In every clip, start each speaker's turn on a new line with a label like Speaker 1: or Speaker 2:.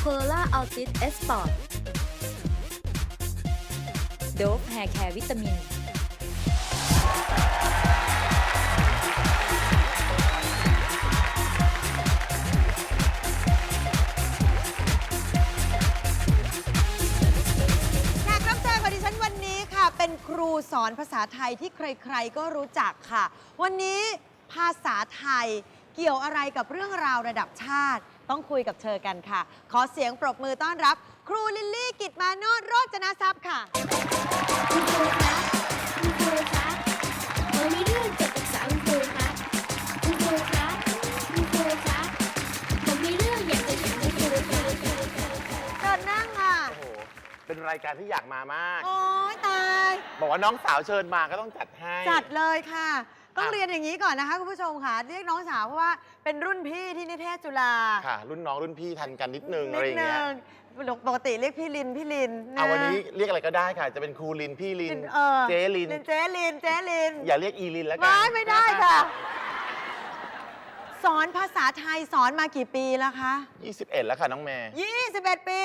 Speaker 1: โคโรล่าอัลติสเอสปอร์ต
Speaker 2: โดฟแฮร์แคร์วิตามิน
Speaker 3: แขกรับเชิญของดิฉันวันนี้ค่ะ เป็นครูสอนภาษาไทยที่ใครๆ ก็รู้จักค่ะ วันนี้ภาษาไทยเกี่ยวอะไรกับเรื่องราวระดับชาติ ต้องคุยกับเธอกันค่ะ ขอเสียงปรบมือต้อนรับ ครูลิลลี่กิตมาโนดโรจนทรัพย์ค่ะ
Speaker 1: คุณครูคะคุณครูคะเรามีเรื่องจะปรึกษาคุณครูคะคุณครูคะคุณครูคะผมมีเรื่องอยากจะถามคุณครูค่ะ
Speaker 3: เชิญนั่งค่ะ
Speaker 4: โอ้โห เป็นรายการที่อยากมามาก
Speaker 3: โอ้ยตาย
Speaker 4: บอกว่าน้องสาวเชิญมาก็ต้องจัดให้
Speaker 3: จัดเลยค่ะ ต้อง
Speaker 4: อะ
Speaker 3: เรียนอย่างนี้ก่อนนะคะคุณผู้ชมค่ะ เรียกน้องสาวเพราะว่าเป็นรุ่นพี่ที่นิเทศจุฬา
Speaker 4: ค่ะ รุ่นน้องรุ่นพี่ทันกันนิดนึง
Speaker 3: นิ
Speaker 4: อะไร
Speaker 3: ด
Speaker 4: อย่าง
Speaker 3: นึ
Speaker 4: เงี้ย
Speaker 3: งปกติเรียกพี่ลินพี่ลิน
Speaker 4: เอาวันนี้เรียกอะไรก็ได้ค่ะ จะเป็นครูลินพี่ลิน
Speaker 3: เออ
Speaker 4: เจลิน
Speaker 3: เจลินเจลิน
Speaker 4: อย่าเรียกอีลินแล้วกั
Speaker 3: ไม่ไม่ได้ค่ะ สอนภาษาไทยสอนมากี่ปีแล้วคะ
Speaker 4: 21 แล้วค่ะน้องแม่
Speaker 3: 21 ปี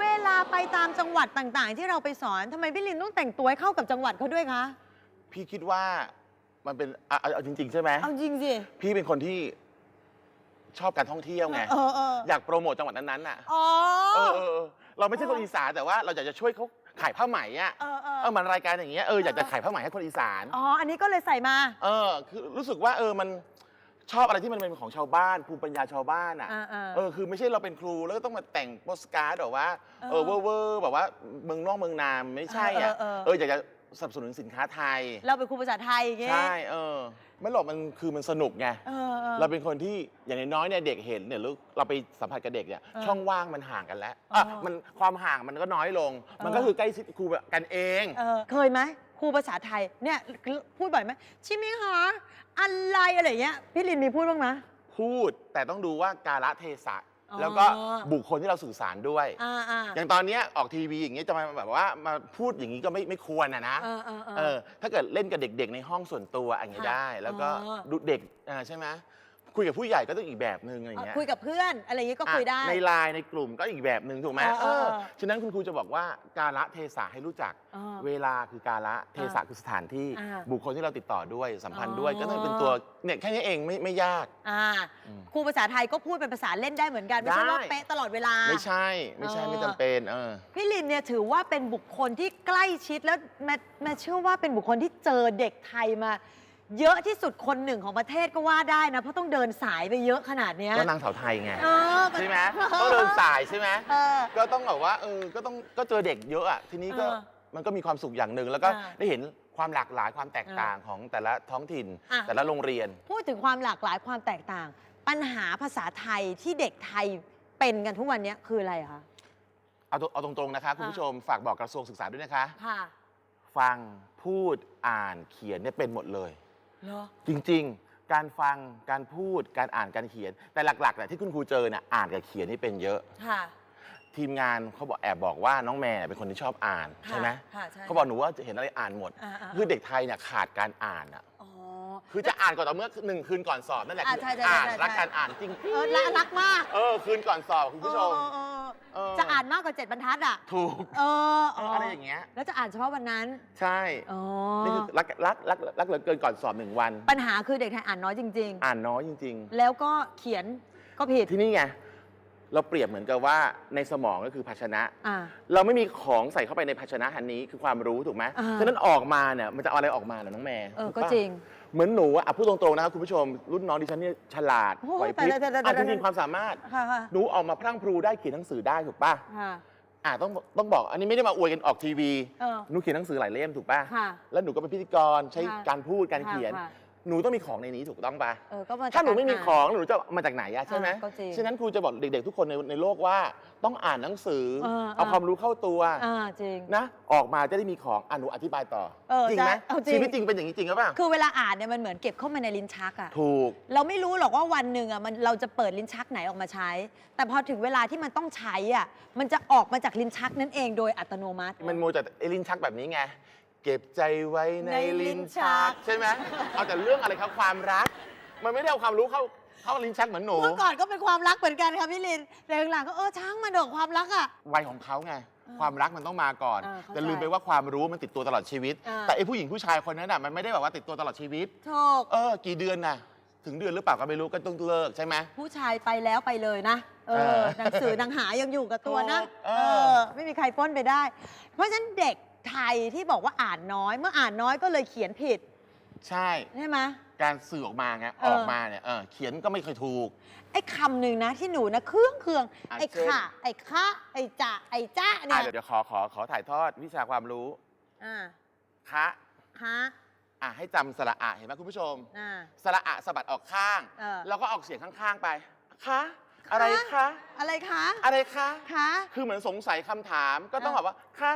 Speaker 3: เวลาไปตามจังหวัดต่างๆ ที่เราไปสอนทำไมพี่ลินต้องแต่งตัวให้เข้ากับจังหวัดเขาด้วยคะ
Speaker 4: พี่คิดว่า มันเป็นเอาเอาเอาจริง ๆ ใช่ไหม
Speaker 3: เอาจริงสิ
Speaker 4: พี่เป็นคนที่ชอบการท่องเที่ยวไง
Speaker 3: เออเออ
Speaker 4: อยากโปรโมทจังหวัดนั้นๆน่ะ
Speaker 3: อ๋อ
Speaker 4: เออเออเออเราไม่ใช่คนอีสานแต่ว่าเราอยากจะช่วยเขาขายผ้าไหมอะ
Speaker 3: เออเออ
Speaker 4: เออมันรายการอย่างเงี้ยเอออยากจะขายผ้าไหมให้คนอีสาน
Speaker 3: อ๋อ อันนี้ก็เลยใส่มา
Speaker 4: เออคือรู้สึกว่าเออมันชอบอะไรที่มันเป็นของชาวบ้านภูมิปัญญาชาวบ้านอะ
Speaker 3: อ่าอ่า
Speaker 4: เออคือไม่ใช่เราเป็นครูแล้วก็ต้องมาแต่งโปสการ์ดแบบว่า
Speaker 3: เอ
Speaker 4: เอ
Speaker 3: อ
Speaker 4: อเวอร์เวอร์แบบว่าเมืองนอกเมืองนามไม่ใช่อะ
Speaker 3: เออเออเออ
Speaker 4: เอออยากจะ สนับสนุนสินค้าไทย
Speaker 3: เราเป็นครูภาษาไทยอย่างเงี้ย
Speaker 4: ใช่เออไม่หรอกมันคือมันสนุกไง
Speaker 3: เออออ
Speaker 4: เราเป็นคนที่อย่างน้อยๆเนี่ยเด็กเห็นเนี่ยลูกเราไปสัมผัสกับเด็กเนี่ย
Speaker 3: เออ
Speaker 4: ช่องว่างมันห่างกันแล้วอะ
Speaker 3: เออ
Speaker 4: มันความห่างมันก็น้อยลง มัน
Speaker 3: เออ
Speaker 4: ก็คือใกล้ชิดครูแบบกันเอง
Speaker 3: เออเคยไหมครูภาษาไทยเนี่ยพูดบ่อยไหมชิมิฮะอะไรอะไรเงี้ยพี่ลินมีพูดบ้างไหม
Speaker 4: พูดแต่ต้องดูว่าการละเทศะ
Speaker 3: อ๋อ
Speaker 4: แล้วก็บุคคลที่เราสื่อสารด้วย
Speaker 3: อ่าอ่า
Speaker 4: อย่างตอนเนี้ยออกทีวีอย่างเงี้ยจะมาแบบว่ามาพูดอย่างนี้ก็ไม่ไม่ควรนะนะ
Speaker 3: เออเออเออ
Speaker 4: เออถ้าเกิดเล่นกับเด็กๆในห้องส่วนตัวอย่างเงี้ย
Speaker 3: ค่ะ
Speaker 4: ได้ แล้วก็
Speaker 3: อ๋อ
Speaker 4: ดูเด็กอ่าใช่ไหม คุยกับผู้ใหญ่ก็ต้องอีกแบบหนึ่งอะไรเงี้ย
Speaker 3: คุยกับเพื่อนอะไรอย่างงี้ก็คุยได้
Speaker 4: อะในไลน์ในกลุ่มก็อีกแบบหนึ่งถูกไหม
Speaker 3: เออเออ
Speaker 4: เออฉะนั้นคุณครูจะบอกว่าการละเทศะให้รู้จัก
Speaker 3: เออ
Speaker 4: เวลาคือการละเทศะ
Speaker 3: อ่า
Speaker 4: คือสถานที่
Speaker 3: อ่า
Speaker 4: บุคคลที่เราติดต่อด้วยสัมพันธ์ด้วย
Speaker 3: อ๋อ
Speaker 4: ก็ต้องเป็นตัวเนี่ยแค่นี้เองไม่ไม่ยาก
Speaker 3: อ่า
Speaker 4: อืม
Speaker 3: ครูภาษาไทยก็พูดเป็นภาษาเล่นได้เหมือนกัน ไม่ใช่ว่า
Speaker 4: ได้
Speaker 3: เป๊ะตลอดเวลา
Speaker 4: ไม่ใช่ไม่ใช่
Speaker 3: เออ
Speaker 4: ไม่จำเป็นเออ
Speaker 3: พี่ลินเนี่ยถือว่าเป็นบุคคลที่ใกล้ชิดแล้วแม่แม่เชื่อว่าเป็นบุคคลที่เจอเด็กไทยมา เยอะที่สุดคนหนึ่งของประเทศก็ว่าได้นะ เพราะต้องเดินสายไปเยอะขนาดเนี้ย
Speaker 4: ก็นางสาวไทยไง
Speaker 3: เออ
Speaker 4: ใช่ไหมต้องเดินสายใช่ไหม
Speaker 3: เออ
Speaker 4: ก็ต้องแบบว่าเออก็ต้องก็เจอเด็กเยอะอะทีนี้ก็
Speaker 3: เออ
Speaker 4: มันก็มีความสุขอย่างหนึ่งแล้วก็
Speaker 3: อ่า
Speaker 4: ได้เห็นความหลากหลายความแตกต่างของแต่ละท้องถิ่น
Speaker 3: อะ
Speaker 4: แต่ละโรงเรียน
Speaker 3: พูดถึงความหลากหลายความแตกต่าง ปัญหาภาษาไทยที่เด็กไทยเป็นกันทุกวันเนี้ยคืออะไรคะ
Speaker 4: เอาตรงเอาตรงๆนะคะคุณ
Speaker 3: อะ
Speaker 4: ผู้ชมฝากบอกกระทรวงศึกษาด้วยนะคะ
Speaker 3: ค่ะ
Speaker 4: ฟังพูดอ่านเขียนเนี่ยเป็นหมดเลย
Speaker 3: เหรอ
Speaker 4: จริงๆ การฟังการพูดการอ่านการเขียน แต่หลักๆเนี่ยที่คุณครูเจอเนี่ยอ่านกับเขียนนี่เป็นเยอะ
Speaker 3: ค่ะ
Speaker 4: ทีมงานเขาบอกแอบบอกว่าน้องแม่เป็นคนที่ชอบอ่าน
Speaker 3: ค่ะ
Speaker 4: ใช่ไหม
Speaker 3: ค่ะใช่
Speaker 4: เขาบอกหนูว่าจะเห็นอะไรอ่านหมด
Speaker 3: อ่าๆ
Speaker 4: คือเด็กไทยเนี่ยขาดการอ่านอะ
Speaker 3: อ๋อ
Speaker 4: คือจะอ่านก่อนต่อเมื่อหนึ่งคืนก่อนสอบนั่นแหละ
Speaker 3: อ่า
Speaker 4: คือ
Speaker 3: ใช่ใช่
Speaker 4: อ่าน
Speaker 3: ใช่ใช่
Speaker 4: รักการอ่านจริง
Speaker 3: เออละรักมาก
Speaker 4: เออคืนก่อนสอบคุณผู้ชม
Speaker 3: เออเออ
Speaker 4: เออ
Speaker 3: จะอ่านมากกว่าเจ็ดบรรทัดอะ
Speaker 4: ถูก
Speaker 3: เออ
Speaker 4: เอออะไรอย่างเงี้ย
Speaker 3: แล้วจะอ่านเฉพาะวันนั้น
Speaker 4: ใช่
Speaker 3: อ๋อ
Speaker 4: นี่คือรักรักรักรักเหลือเกินก่อนสอบหนึ่งวัน
Speaker 3: ปัญหาคือเด็กไทยอ่านน้อยจริง
Speaker 4: อ่านน้อยจริง
Speaker 3: ๆ แล้วก็เขียนก็ผิด
Speaker 4: ๆ ที่นี่ไง เราเปรียบเหมือนกับว่าในสมองก็คือภาชนะ
Speaker 3: อ่า
Speaker 4: เราไม่มีของใส่เข้าไปในภาชนะอันนี้คือความรู้ถูกไหม
Speaker 3: อ่า
Speaker 4: ฉะนั้นออกมาเนี่ยมันจะเอาอะไรออกมาเหรอน้องแม่
Speaker 3: เออ
Speaker 4: ถู
Speaker 3: ก็
Speaker 4: ปะ
Speaker 3: จริง
Speaker 4: เหมือนหนูอะอะพูดตรงๆนะครับคุณผู้ชม รุ่นน้องดิฉันเนี่ยฉลาด
Speaker 3: โอ้ย
Speaker 4: ไหวพริบ
Speaker 3: ตายแล้วตายแล้ว
Speaker 4: อะ
Speaker 3: ตาย
Speaker 4: จ
Speaker 3: แล้ว
Speaker 4: ริงๆความสามารถ
Speaker 3: ค่ะค่ะ
Speaker 4: หนูออกมาพรั่งพรูได้เขียนหนังสือได้ถูกป่ะ
Speaker 3: ค่ะ
Speaker 4: อะต้องต้องบอกอันนี้ไม่ได้มาอวยกันออกทีวี
Speaker 3: เออ
Speaker 4: หนูเขียนหนังสือหลายเล่มถูกป่ะ
Speaker 3: ค่ะ
Speaker 4: แล้วหนูก็เป็นพิธีกรใช้
Speaker 3: ค่ะ
Speaker 4: การพูดการเขียน
Speaker 3: ค่ะ
Speaker 4: หนูต้องมีของในนี้ถูกต้องป่ะ
Speaker 3: เออก็มาจาก
Speaker 4: ถ้าหนูไม่มี
Speaker 3: กร
Speaker 4: ของหนูจะเอามาจากไหนอะใช่ไหม
Speaker 3: อ่าก็จริง
Speaker 4: ฉะนั้นครูจะบอกเด็กๆทุกคนในในโลกว่าต้องอ่านหนังสือ
Speaker 3: เออ
Speaker 4: เอา
Speaker 3: เออ
Speaker 4: ความรู้เข้าตัว
Speaker 3: อ่าจริง
Speaker 4: นะ ออกมาจะได้มีของอะหนูอธิบายต่อ
Speaker 3: เออ
Speaker 4: จริงไหม
Speaker 3: ใช่เอาจริง
Speaker 4: ชีวิตจริงเป็นอย่างนี้จริงหรือเปล่า
Speaker 3: คือเวลาอ่านเนี่ยมันเหมือนเก็บเข้ามาในลิ้นชักอะ
Speaker 4: ถูก
Speaker 3: เราไม่รู้หรอกว่าวันหนึ่งอะมันเราจะเปิดลิ้นชักไหนออกมาใช้ แต่พอถึงเวลาที่มันต้องใช้อะมันจะออกมาจากลิ้นชักนั่นเองโดยอัตโนมัติ
Speaker 4: มันโมวแต่ไอ้ลิ้นชักแบบนี้ไง เก็บใจไว้ใน
Speaker 3: ในลิ้
Speaker 4: ลิ้น
Speaker 3: นชั
Speaker 4: ชั
Speaker 3: ก
Speaker 4: ก ใช่ไหมเอาแต่เรื่องอะไรครับความรัก มันไม่ได้เอาความรู้เข้าเขาลิ้นชักเหมือนหนู
Speaker 3: เมื่อก่อนก็เป็นความรักเหมือนกันค่ะพี่ลินแต่หลังๆก็เออช่างมันเถอะความรักอะ
Speaker 4: วัยของเขาไง
Speaker 3: เออ
Speaker 4: ความรักมันต้องมาก่อน
Speaker 3: เออเข้าใจ
Speaker 4: แต่ลืมไปว่าความรู้มันติดตัวตลอดชีวิต
Speaker 3: เออ
Speaker 4: แต่ไอ้ผู้หญิงผู้ชายคนนั้นน่ะมันไม่ได้แบบว่าติดตัวตลอดชีวิต
Speaker 3: ถูก
Speaker 4: เออ กี่เดือนน่ะ ถึงเดือนหรือเปล่าก็ไม่รู้ก็ต้องเลิกใช่ไหม
Speaker 3: ผู้ชายไปแล้วไปเลยนะ เอ
Speaker 4: เอ
Speaker 3: อ
Speaker 4: อ
Speaker 3: หนังสือหนังหายังอยู่กับตัวนะ
Speaker 4: ถูกเอ
Speaker 3: เอ
Speaker 4: อ
Speaker 3: อ ไม่มีใครปล้นไปได้ เพราะฉะนั้นเด็ก ไทยที่บอกว่าอ่านน้อย เมื่ออ่านน้อยก็เลยเขียนผิด
Speaker 4: ใช่
Speaker 3: ใช่ไหม
Speaker 4: การสื่อออกมาไง
Speaker 3: เอ
Speaker 4: อ
Speaker 3: อ
Speaker 4: อกมาเนี่ยเออเขียนก็ไม่เคยถูก
Speaker 3: ไอ้คำหนึ่งนะที่หนูนะเครื่องเครื่อง
Speaker 4: อะ
Speaker 3: ไอ้
Speaker 4: เช่น
Speaker 3: ข่ะไอ้คะไอ้จะไอ้จ้าเนี่
Speaker 4: อะ
Speaker 3: ย
Speaker 4: เดี๋ยวเดี๋ยวขอขอขอถ่ายทอดวิชาความรู้
Speaker 3: อ่า
Speaker 4: คะ
Speaker 3: คะ
Speaker 4: อะให้จำสระอะเห็นไหมคุณผู้ชม
Speaker 3: อ่า
Speaker 4: สระอะสะบัดออกข้าง
Speaker 3: เออ
Speaker 4: แล้วก็ออกเสียงข้างๆไป คะ อะไรคะ
Speaker 3: อะไรคะ
Speaker 4: อะไรคะ
Speaker 3: คะ
Speaker 4: คือเหมือนสงสัยคำถามก็ต้อง
Speaker 3: เออ
Speaker 4: แบบว่า คะ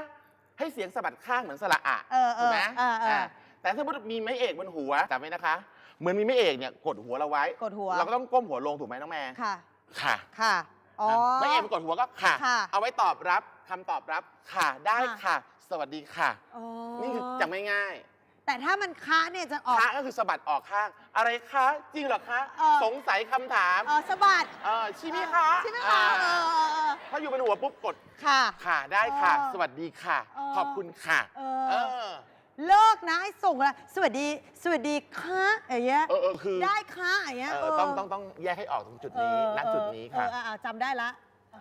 Speaker 4: ให้เสียงสะบัดข้างเหมือนสระอะ
Speaker 3: เออเออ
Speaker 4: ถูกไหม
Speaker 3: เออเอออะ
Speaker 4: แต่ถ้าสมมติมีไม้เอกบนหัวจำไว้นะคะ เหมือนมีไม้เอกเนี่ยกดหัวเราไว้
Speaker 3: กดหัว
Speaker 4: เราก็ต้องก้มหัวลงถูกไหมน้องแม่
Speaker 3: ค่ะ
Speaker 4: ค่ะ
Speaker 3: ค่ะ อ๋อ
Speaker 4: ไม้เอกมันกดหัวก็ค่ะ
Speaker 3: ค่ะ
Speaker 4: เอาไว้ตอบรับคำตอบรับค่ะได้
Speaker 3: ค่ะ
Speaker 4: ค่ะ สวัสดีค่ะ
Speaker 3: อ๋อ
Speaker 4: นี่คือจำง่าย
Speaker 3: แต่ถ้ามันคะเนี่ยจะออก
Speaker 4: ๆคะก็คือสะบัดออกข้าง อะไรคะจริงเหรอคะ
Speaker 3: เออ
Speaker 4: สงสัยคำถาม
Speaker 3: เออสะบัด
Speaker 4: เออชิมิคะ
Speaker 3: ใช่ไหมคะ
Speaker 4: อ่า
Speaker 3: เออเออเออ
Speaker 4: ถ้าอยู่บนหัวปุ๊บกด
Speaker 3: ค่ะ
Speaker 4: ค่ะได้ค่ะ
Speaker 3: เออ
Speaker 4: สวัสดีค่ะ
Speaker 3: เออ
Speaker 4: ขอบคุณค่ะ
Speaker 3: เอ
Speaker 4: เอ
Speaker 3: อ
Speaker 4: อ
Speaker 3: เลิกนะให้ส่งละสวัสดี สวัสดีค่ะอย่างเงี้ย
Speaker 4: เออเออคือ
Speaker 3: ได้ค่ะอย่างเงี้ย
Speaker 4: เออต้องต้องต้องแยกให้ออกตรงจุดนี้ณจุดนี้ค่ะ
Speaker 3: เออเออเออจำได้ละ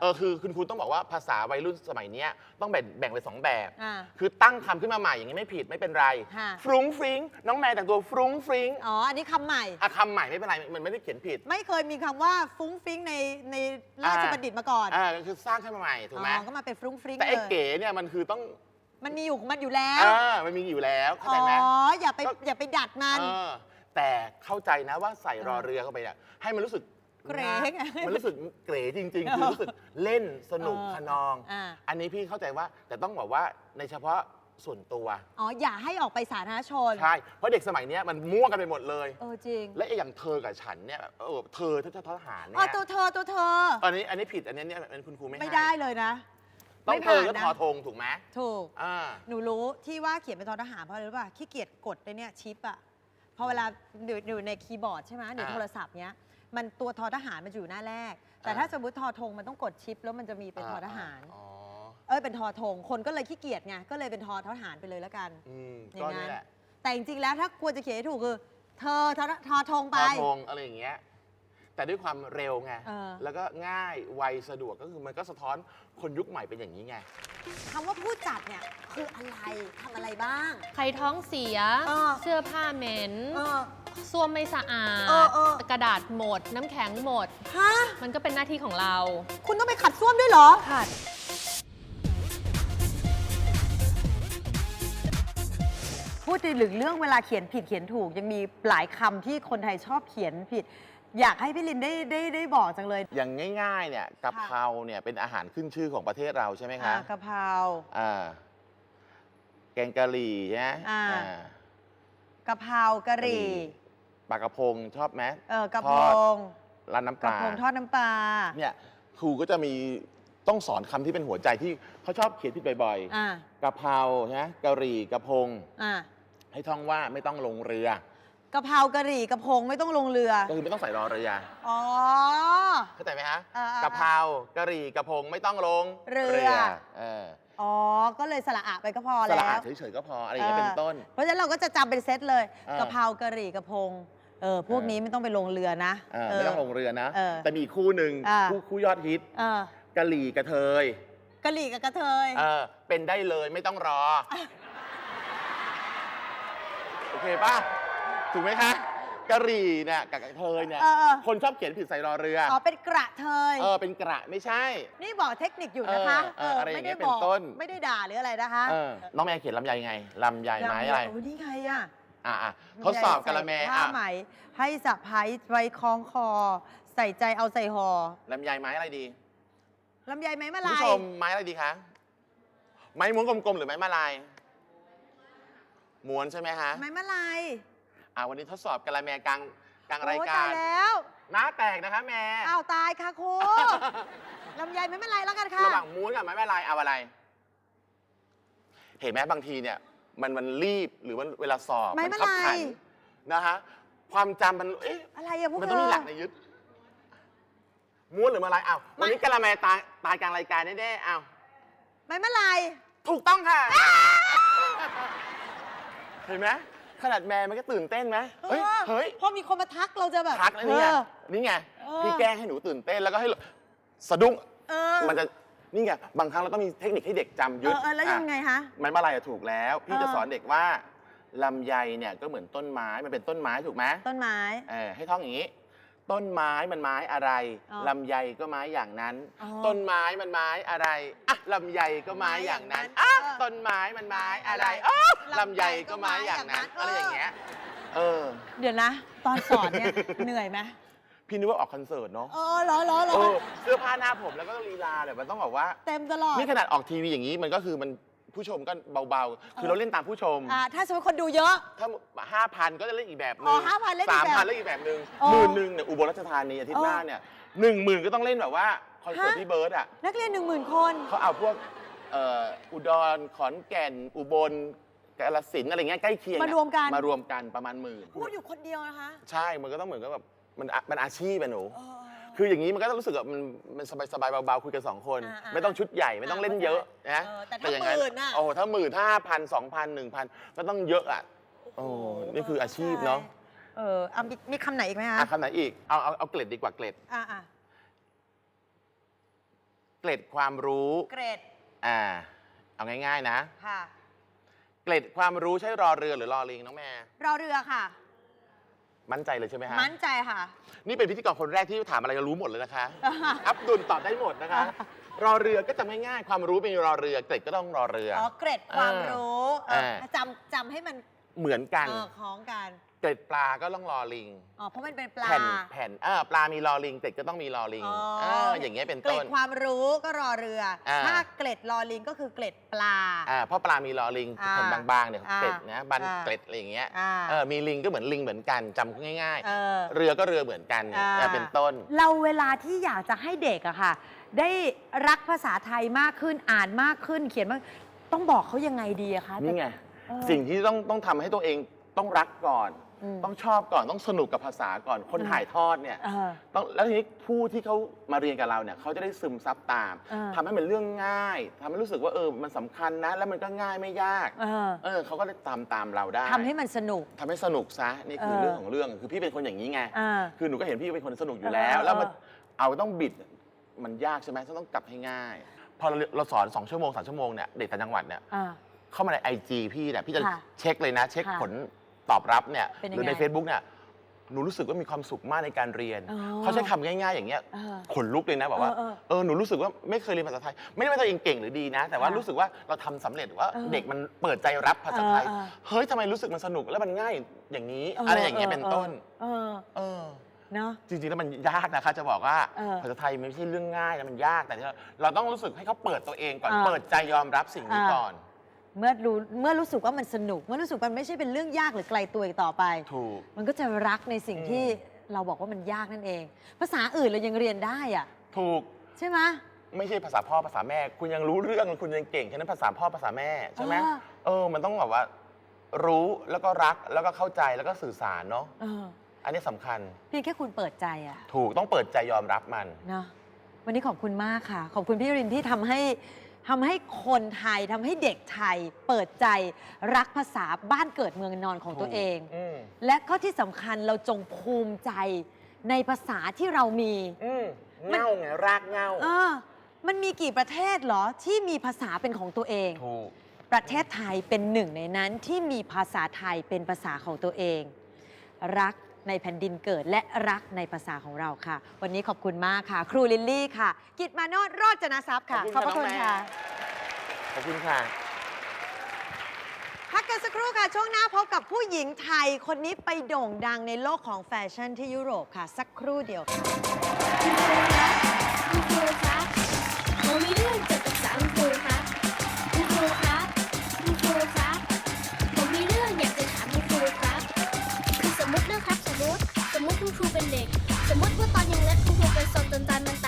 Speaker 4: เออคือคุณครูต้องบอกว่าภาษาวัยรุ่นสมัยเนี้ยต้องแบ่งแบ่งเป็นสองแบบ
Speaker 3: อ่า
Speaker 4: คือตั้งคำขึ้นมาใหม่อย่างนี้ไม่ผิดไม่เป็นไร
Speaker 3: ค่ะ
Speaker 4: ฟรุ้งฟริ้งน้องแม่แต่งตัวฟรุ้งฟริ้ง
Speaker 3: อ๋อ อันนี้คำใหม่
Speaker 4: อะคำใหม่ไม่เป็นไรมันไม่ได้เขียนผิด
Speaker 3: ไม่เคยมีคำว่าฟุ้งฟิ้งในในราชบัณฑิตมาก่อน
Speaker 4: อ่าคือสร้างขึ้นมาใหม่ถูกไหม
Speaker 3: อ๋อก็มาเป็นฟรุ้งฟริ้ง
Speaker 4: แต่ไอ้
Speaker 3: เลย
Speaker 4: เก๋เนี่ยมันคือต้อง
Speaker 3: มันมีอยู่ของมันอยู่แล้ว
Speaker 4: อ่ามันมีอยู่แล้วเข้า
Speaker 3: อ๋
Speaker 4: ใจไหม
Speaker 3: ออย่าไป
Speaker 4: ก็
Speaker 3: อย่าไปดัดมัน
Speaker 4: เออแต่เข้าใจนะว่าใส่รอ
Speaker 3: เออ
Speaker 4: เรือเข้าไปเนี่ยให้มันรู้สึก
Speaker 3: เกร
Speaker 4: นะ
Speaker 3: ไง
Speaker 4: มันรู้สึกเกรจริงๆ
Speaker 3: เออ
Speaker 4: คือรู้สึกเล่นสนุก
Speaker 3: เออ
Speaker 4: ขนอง
Speaker 3: อ่า
Speaker 4: อันนี้พี่เข้าใจว่าแต่ต้องบอกว่าในเฉพาะส่วนตัว
Speaker 3: อ๋อ อย่าให้ออกไปสาธารณชน
Speaker 4: ใช่ เพราะเด็กสมัยเนี้ยมันมั่วกันไปหมดเลย
Speaker 3: เออจริง
Speaker 4: และไอ้อย่างเธอกับฉันเนี่ยเออเธอถ้าจะทหารเนี่
Speaker 3: อ๋อยตัวเธอตัวเธอ
Speaker 4: ตอนนี้อันนี้ผิดอันนี้เนี่ยอันนี้คุณครูไม่ให้
Speaker 3: ไม่ได้เลยนะ
Speaker 4: ต้อง
Speaker 3: ไม่
Speaker 4: เธอก็
Speaker 3: ผ่านนะ
Speaker 4: ทอธงถูกไหม
Speaker 3: ถูก
Speaker 4: อ่า
Speaker 3: หนูรู้ที่ว่าเขียนเป็นทอทหารเพราะอะไรรู้ป่ะขี้เกียจกดในเนี่ยชิปอะพอเวลาอยู่อยู่ในคีย์บอร์ดใช่ไหมหรือ
Speaker 4: อ่า
Speaker 3: โทรศัพท์เนี้ย มันตัวทอทหารมันจะอยู่หน้าแรก แต่
Speaker 4: อ่า
Speaker 3: ถ้าสมมติทอธงมันต้องกดชิป แล้วมันจะมีเป็นทอทหาร
Speaker 4: อ๋อ
Speaker 3: เอ้ยเป็นทอธงคนก็เลยขี้เกียจไง ก็เลยเป็นทอทหารไปเลยแล้วกัน
Speaker 4: อืม
Speaker 3: อย่า
Speaker 4: ก็
Speaker 3: งนั้น
Speaker 4: นี่แหละ
Speaker 3: แต่จริงๆแล้วถ้าควรจะเขียนให้ถูกคือ เธอทอทอธง
Speaker 4: ท
Speaker 3: ไป
Speaker 4: อธงอะไรอย่างเงี้ย แต่ด้วยความเร็วไง
Speaker 3: เออ
Speaker 4: แล้วก็ง่ายไวสะดวกก็คือมันก็สะท้อนคนยุคใหม่เป็นอย่างนี้ไง
Speaker 3: คำว่าผู้จัดเนี่ย คืออะไรทำอะไรบ้าง
Speaker 2: ใครท้องเสีย
Speaker 3: เออ
Speaker 2: เสื้อผ้าเหม็น
Speaker 3: เออ
Speaker 2: ส้วมไม่สะอาด
Speaker 3: เออเออ
Speaker 2: กระดาษหมด น้ำแข็งหมด
Speaker 3: ฮะ
Speaker 2: มันก็เป็นหน้าที่ของเรา
Speaker 3: คุณต้องไปขัดส้วมด้วยเหรอ
Speaker 2: ขัด
Speaker 3: พูดถึงเรื่องเวลาเขียนผิดเขียนถูก ยังมีหลายคำที่คนไทยชอบเขียนผิด อยากให้พี่ลินได้ได้ได้บอกจังเลย
Speaker 4: อย่างง่ายๆเนี่ยกะเพราเนี่ยเป็นอาหารขึ้นชื่อของประเทศเราใช่ไหมคะ
Speaker 3: อ่ากะเพรา
Speaker 4: อ่าแกงกะหรี่ใช่ไหม
Speaker 3: อ่า
Speaker 4: อ่า
Speaker 3: กะเพรากะหรี่
Speaker 4: ป ลากระพงชอบไหม
Speaker 3: เออกระพ
Speaker 4: ทอด
Speaker 3: ง
Speaker 4: ร้านน้ำป
Speaker 3: กระ
Speaker 4: ลา
Speaker 3: พงทอดน้ำปลา
Speaker 4: เนี่ยครูก็จะมีต้องสอนคำที่เป็นหัวใจที่เขาชอบเขียนผิดบ่อย
Speaker 3: อ่า
Speaker 4: ๆกะเพราใช่ไหมกะหรี่กระพง
Speaker 3: อ่า
Speaker 4: ให้ท่องว่าไม่ต้องลงเรือ
Speaker 3: กะเพรากะหรี่กระพงไม่ต้องลงเรือ
Speaker 4: ก็คือไม่ต้องใส่รอเรือ
Speaker 3: อ๋อ
Speaker 4: เข้าใจไหมฮะ
Speaker 3: อ่าๆ
Speaker 4: กะเพรากะหรี่กระพงไม่ต้องลง
Speaker 3: เรือ
Speaker 4: เออ
Speaker 3: อ๋อ ก็เลยสละอะไปก็พอ
Speaker 4: ส
Speaker 3: แล้
Speaker 4: ละอาด
Speaker 3: ว
Speaker 4: เฉยๆก็พออะไรอย่างเงี้ยเป็นต้น
Speaker 3: เพราะฉะนั้นเราก็จะจำเป็นเซตเลย
Speaker 4: เออ กะ
Speaker 3: เพรากะหรี่กระพง เออพวก
Speaker 4: เออ
Speaker 3: นี้ไม่ต้องไปลงเรือนะ
Speaker 4: เออ
Speaker 3: เออ
Speaker 4: ไม่ต้องลงเรือนะ
Speaker 3: เออ
Speaker 4: แต่มีอีกคู่หนึ่ง
Speaker 3: อ่า
Speaker 4: คู่คู่ยอดฮิต
Speaker 3: เออกะ
Speaker 4: หรี่กระเทย
Speaker 3: กะหรี่กับกระเทย
Speaker 4: เออเป็นได้เลยไม่ต้องรอ โอเคป่ะ ถูกไหมคะกะหรี่เนี่ยกับกระเทยเนี่ย
Speaker 3: เออเออ
Speaker 4: คนชอบเขียนผิดใส่รอเรือ
Speaker 3: อ๋อเป็นกระเทย
Speaker 4: เออเป็นกระไม่ใช่
Speaker 3: นี่บอกเทคนิคอยู่นะคะ
Speaker 4: เออเอออะไรอย่างเงี้ย
Speaker 3: ไม่ได้บอก
Speaker 4: เป็นต้น
Speaker 3: ไม่ได้ด่าหรืออะไรนะคะ
Speaker 4: เออน้องแม่เขียนลำไยไงลำไยไม้อะไร
Speaker 3: โอ้นี่ใครอะ
Speaker 4: อะอะทดสอบกะละแม
Speaker 3: ผ้า
Speaker 4: อะ
Speaker 3: ไหมให้สะพายไว้คล้องคอ ใส่ใจเอาใส่ห่อ
Speaker 4: ลำไยไม้อะไรดี
Speaker 3: ลำไยไหมมะ
Speaker 4: คุณ
Speaker 3: ลา
Speaker 4: ผู้
Speaker 3: ย
Speaker 4: ชมไม้อะไรดีคะไม้ม้วนกลมๆหรือไม้มาลายม้วนใช่ไหมฮะ
Speaker 3: ไหมมะลาย
Speaker 4: อ่าวันนี้ทดสอบกะละแมกลางกลางราย
Speaker 3: โอ้
Speaker 4: การ
Speaker 3: ตายแล้ว
Speaker 4: หน้าแตกนะคะแม่
Speaker 3: อ้าวตายค่ะครูลำไยไหมมะลายแล้วกันค่ะ
Speaker 4: ระหว่างม้วนกับไม้มาลายเอาอะไร เห็นไหมบางทีเนี่ย มันมันรีบหรือมันเวลาสอบ
Speaker 3: ไม้
Speaker 4: มั
Speaker 3: มะ
Speaker 4: ขั
Speaker 3: ลาย
Speaker 4: ขันนะฮะความจำมันเอ๊ะ
Speaker 3: อะไรอะพวก
Speaker 4: มัน
Speaker 3: เธ
Speaker 4: ต้องมี
Speaker 3: อ
Speaker 4: หลักในยึดม้วนหรือมาลายอ้าววันนี้กะละแมตายตายกลางรายการแน่ๆอ้าว
Speaker 3: ไม่เมื่อไหร
Speaker 4: ถูกต้องค่ะ เห็นไหมขนาดแม่มันก็ตื่นเต้นไหมเฮ้ย
Speaker 3: ออ
Speaker 4: เฮ้ย
Speaker 3: พอมีคนมาทักเราจะแบบ
Speaker 4: ทักแล้วนี่ไง
Speaker 3: เออ
Speaker 4: นี่ไง
Speaker 3: เออ
Speaker 4: พี่แกล้งให้หนูตื่นเต้นแล้วก็ให้สะดุ้ง
Speaker 3: เออ
Speaker 4: มันจะ นี่ไงบางครั้งเราต้องมีเทคนิคให้เด็กจำ
Speaker 3: เอ
Speaker 4: ยึด
Speaker 3: อเออแล้วยังไง
Speaker 4: อะ
Speaker 3: ฮะ
Speaker 4: มันมาลายอะถูกแล้ว พี่
Speaker 3: เออ
Speaker 4: จะสอนเด็กว่าลำไยเนี่ยก็เหมือนต้นไม้มันเป็นต้นไม้ถูกไหม
Speaker 3: ต้นไม้
Speaker 4: เออให้ท่องอย่างนี้ ต้นไม้มันไม้อะไร
Speaker 3: อ๋อ
Speaker 4: ลำไยก็ไม้อย่างนั้น
Speaker 3: อ๋อ
Speaker 4: ต้นไม้มันไม้อะไรอะลำไยก็ไม้อย่างนั้น
Speaker 3: ไม้
Speaker 4: อะ
Speaker 3: อย่างนั้น
Speaker 4: ต้นไม้มันไม้อะไร
Speaker 3: เอ
Speaker 4: อ๋
Speaker 3: อ
Speaker 4: อลำไยก็ไม้อย่างนั้น
Speaker 3: ลำไยก็ไม้อย่างนั้น
Speaker 4: อะไรอย่างเงี้ยเออ
Speaker 3: เดี๋ยวนะ ตอนสอนเนี่ย เหนื่อยไหม
Speaker 4: พี่นึกว่าออกคอนเสิร์ตเนาะ
Speaker 3: เออเหรอเหรอเหร
Speaker 4: เอ
Speaker 3: อ
Speaker 4: อเสื้อผ้าหน้าผมแล้วก็ลีลาเนี่ยมันต้องแบบว่า
Speaker 3: เต็มตลอด
Speaker 4: นี่ขนาดออกทีวีอย่างนี้มันก็คือมันผู้ชมก็เบาๆ คือเราเล่นตามผู้ชม
Speaker 3: อ่าถ้าสมมติคนดูเยอะ
Speaker 4: ถ้าห้าพันก็จะเล่นอีกแบบหนึ
Speaker 3: อ๋
Speaker 4: ง
Speaker 3: อ5,000เล่นอีก
Speaker 4: สาม
Speaker 3: แบบ
Speaker 4: พันเล่นอีกแบบหนึ่ง
Speaker 3: อ๋อ
Speaker 4: หมื่นหนึ่งเนี่ยอุบลราชธานีอาทิตย์หน้า
Speaker 3: อ๋อ
Speaker 4: เนี่ยหนึ่งหมื่นก็ต้องเล่นแบบว่าคอนเสิร์ต
Speaker 3: ฮะ
Speaker 4: พี่เบิร์ดอะ
Speaker 3: นักเรียนหนึ่งหมื่นคน
Speaker 4: เขาเอาพวกเอ่ออุดร ขอนแก่น อุบลกาฬสินธุ์อะไรเงี้ยใกล้เคียงอะ
Speaker 3: มารวมกัน
Speaker 4: มารวมกันประมาณหมื่น
Speaker 3: พูดอยู่คนเดียวนะคะ
Speaker 4: ใช่ มันก็ต้องเหมือนกับแบบ มันอะมันอาชีพอะหนู
Speaker 3: เออ
Speaker 4: คืออย่างนี้มันก็ต้องรู้สึกแบบมันมันสบายสบายๆเบาๆคุยกันสองคน
Speaker 3: อ่าๆ
Speaker 4: ไม่ต้องชุดใหญ่ไม่ต้องเล่นเยอะนะ
Speaker 3: เออแต่ถ้า
Speaker 4: อย่ง
Speaker 3: หมื่นน่ะ
Speaker 4: โอ้ถ้าหมื่นห้าพันสองพันหนึ่งพันก็ต้องเยอะอะโอ้นี่คืออาชีพเนาะ
Speaker 3: เออเอามีมีคำไหนอีกไหมคะ
Speaker 4: อะคำไหนอีกเอาเอาเอาเกล็ดดีกว่าเกล็ด
Speaker 3: อ่าอ่า
Speaker 4: เกล็ดความรู้
Speaker 3: เกรด
Speaker 4: อ่าเอาง่าย ๆ นะ
Speaker 3: ค่ะ
Speaker 4: เกล็ดความรู้ใช่รอเรือหรือรอลิงน้องแม่
Speaker 3: รอเรือค่ะ
Speaker 4: มั่นใจเลยใช่ไหมฮะ
Speaker 3: มั่นใจค่ะ
Speaker 4: นี่เป็นพิธีกรคนแรกที่ถามอะไรก็รู้หมดเลยนะคะ
Speaker 3: อ่า
Speaker 4: อับดุลตอบได้หมดนะคะ รอเรือก็จำง่ายๆความรู้เป็นรอเรือ เกล็ดก็ต้องรอเรือ
Speaker 3: อ๋อ เกรดความรู้เออ
Speaker 4: เออ
Speaker 3: จำจำให้มัน
Speaker 4: เหมือนกัน
Speaker 3: เออคล้องกัน
Speaker 4: เกล็ดปลาก็ต้องรอลิง
Speaker 3: อ๋อเพราะมันเป็นปลา
Speaker 4: แผ่นแผ่นเออปลามีรอลิงเกล็ดก็ต้องมีรอลิง
Speaker 3: อ๋อ
Speaker 4: เอออย่างเงี้ยเป็น
Speaker 3: เกล็
Speaker 4: ต้
Speaker 3: ด
Speaker 4: น
Speaker 3: ความรู้ก็รอเรือ
Speaker 4: อ่า
Speaker 3: ถ้าเกล็ดรอลิงก็คือเกล็ดปลา
Speaker 4: อ่าเพราะปลามีรอลิง
Speaker 3: อ่า
Speaker 4: แผ่นบางๆเนี่ย
Speaker 3: อ่า
Speaker 4: เกล็ดนะบัน
Speaker 3: อ่า
Speaker 4: เกล็ดอะไรอย่างเงี้ย
Speaker 3: อ่า
Speaker 4: เออมีลิงก็เหมือนลิงเหมือนกันจำง่าย
Speaker 3: เออ
Speaker 4: ๆ เรือก็เรือเหมือนกัน
Speaker 3: อ่า
Speaker 4: เออเป็นต้น
Speaker 3: เราเวลาที่อยากจะให้เด็กอะค่ะ ได้รักภาษาไทยมากขึ้นอ่านมากขึ้น เขียนมากต้องบอกเขายังไงดีอะคะ
Speaker 4: นี่ไง
Speaker 3: เออ
Speaker 4: สิ่งที่ต้องต้องทำให้ตัวเองต้องรักก่อน
Speaker 3: อืม
Speaker 4: ต้องชอบก่อนต้องสนุกกับภาษาก่อนคน
Speaker 3: อืม
Speaker 4: ถ่ายทอดเนี่ย
Speaker 3: เออ
Speaker 4: ต้องแล้วทีนี้ผู้ที่เขามาเรียนกับเราเนี่ยเขาจะได้ซึมซับตาม
Speaker 3: เออ
Speaker 4: ทำให้มันเรื่องง่ายทำให้รู้สึกว่าเออมันสำคัญนะ แล้วมันก็ง่ายไม่ยาก
Speaker 3: เออ
Speaker 4: เออเขาก็ได้ตามตามเราได้
Speaker 3: ทำให้มันสนุก
Speaker 4: ทำให้สนุกซะนี่คือ
Speaker 3: เออ
Speaker 4: เรื่องของเรื่องคือพี่เป็นคนอย่างนี้ไง
Speaker 3: เออ
Speaker 4: คือหนูก็เห็นพี่เป็นคนสนุกอยู่แล้ว
Speaker 3: เออ
Speaker 4: แล้วมัน
Speaker 3: เออ
Speaker 4: เอาต้องบิดมันยากใช่ไหมต้องกลับให้ง่าย พอเราเราสอนสองชั่วโมงสามชั่วโมงเนี่ยเด็กต่างจังหวัดเนี่ย
Speaker 3: อ่า
Speaker 4: เข้ามาในไอจีพี่เนี่ยพี่จะ
Speaker 3: ค่ะ
Speaker 4: เช็คเลยนะ เช็ค
Speaker 3: ค่ะ
Speaker 4: ผล ตอบรับเนี่ย
Speaker 3: เป็นยัง
Speaker 4: หรือใน
Speaker 3: ไง
Speaker 4: Facebook เนี่ยหนูรู้สึกว่ามีความสุขมากในการเรียน
Speaker 3: อ๋อ
Speaker 4: เขาใช้คำง่ายๆอย่างเงี้ย
Speaker 3: เออ
Speaker 4: ขนลุกเลยนะบอกว่า
Speaker 3: เออเออ
Speaker 4: เออหนูรู้สึกว่าไม่เคยเรียนภาษาไทย ไม่ได้ว่าตัวเองเก่งหรือดีนะ แต่ว่า
Speaker 3: ค่ะ
Speaker 4: รู้สึกว่าเราทำสำเร็จว่า
Speaker 3: เออ
Speaker 4: เด็กมันเปิดใจรับภาษาไทย
Speaker 3: เออเออ
Speaker 4: เฮ้ยทำไมรู้สึกมันสนุกแล้วมันง่ายอย่างนี้ อะไรอย่างเงี้ยเป็นต้น
Speaker 3: เออ
Speaker 4: เออ
Speaker 3: เนาะ
Speaker 4: จริงๆ แล้วมันยากนะคะ จะบอกว่า
Speaker 3: เออ
Speaker 4: ภาษาไทยมันไม่ใช่เรื่องง่ายนะมันยากแต่ที่เราเราต้องรู้สึกให้เขาเปิดตัวเองก่อน
Speaker 3: เออ
Speaker 4: เปิดใจยอมรับสิ่งนี้
Speaker 3: เออ
Speaker 4: ก่อน
Speaker 3: เมื่อรู้เมื่อรู้สึกว่ามันสนุก เมื่อรู้สึกว่ามันไม่ใช่เป็นเรื่องยากหรือไกลตัวอีกต่อไป
Speaker 4: ถูก
Speaker 3: มันก็จะรักในสิ่ง
Speaker 4: อืม
Speaker 3: ที่เราบอกว่ามันยากนั่นเอง ภาษาอื่นเรายังเรียนได้อะ
Speaker 4: ถูก
Speaker 3: ใช่ไหม
Speaker 4: ไม่ใช่ภาษาพ่อภาษาแม่ คุณยังรู้เรื่องคุณยังเก่งแค่นั้นภาษาพ่อภาษาแม่ใช่ไหม
Speaker 3: เออ
Speaker 4: เออ มันต้องแบบว่า รู้แล้วก็รักแล้วก็เข้าใจแล้วก็สื่อสารเนาะ
Speaker 3: เออ
Speaker 4: อันนี้สำคัญ
Speaker 3: เพียงแค่คุณเปิดใจอะ
Speaker 4: ถูกต้องเปิดใจยอมรับมัน
Speaker 3: เนาะวันนี้ขอบคุณมากค่ะ ขอบคุณพี่รินที่ทำให้ ทำให้คนไทยทำให้เด็กไทยเปิดใจรักภาษาบ้านเกิดเมืองนอนของตัวเอง
Speaker 4: อืม
Speaker 3: และก็ที่สำคัญเราจงภูมิใจในภาษาที่เรามี
Speaker 4: อืม
Speaker 3: มัน
Speaker 4: เงาไงรากเงา
Speaker 3: เออ มันมีกี่ประเทศเหรอ ที่มีภาษาเป็นของตัวเอง
Speaker 4: ถูก
Speaker 3: ประเทศไทยเป็นหนึ่งในนั้นที่มีภาษาไทยเป็นภาษาของตัวเอง รัก ในแผ่นดินเกิดและรักในภาษาของเราค่ะ วันนี้ขอบคุณมากค่ะ ครูลิลลี่ค่ะ กิตมาโนดรอดจนะทรัพย์ค่ะ
Speaker 4: ขอบคุณ
Speaker 3: พระคุณ
Speaker 4: ค่ะ
Speaker 3: ค่ะ
Speaker 4: ขอบคุณค่ะ
Speaker 3: พักกันสักครู่ค่ะ ช่วงหน้าพบกับผู้หญิงไทยคนนี้ไปโด่งดังในโลกของแฟชั่นที่ยุโรปค่ะ สักครู่เดียวค่ะ
Speaker 1: คุณครูครับผมมีเรื่องจะ ครูเป็นเด็ก สมมติว่าตอนยังเล็กครูครูเป็นโซนตันตันมัน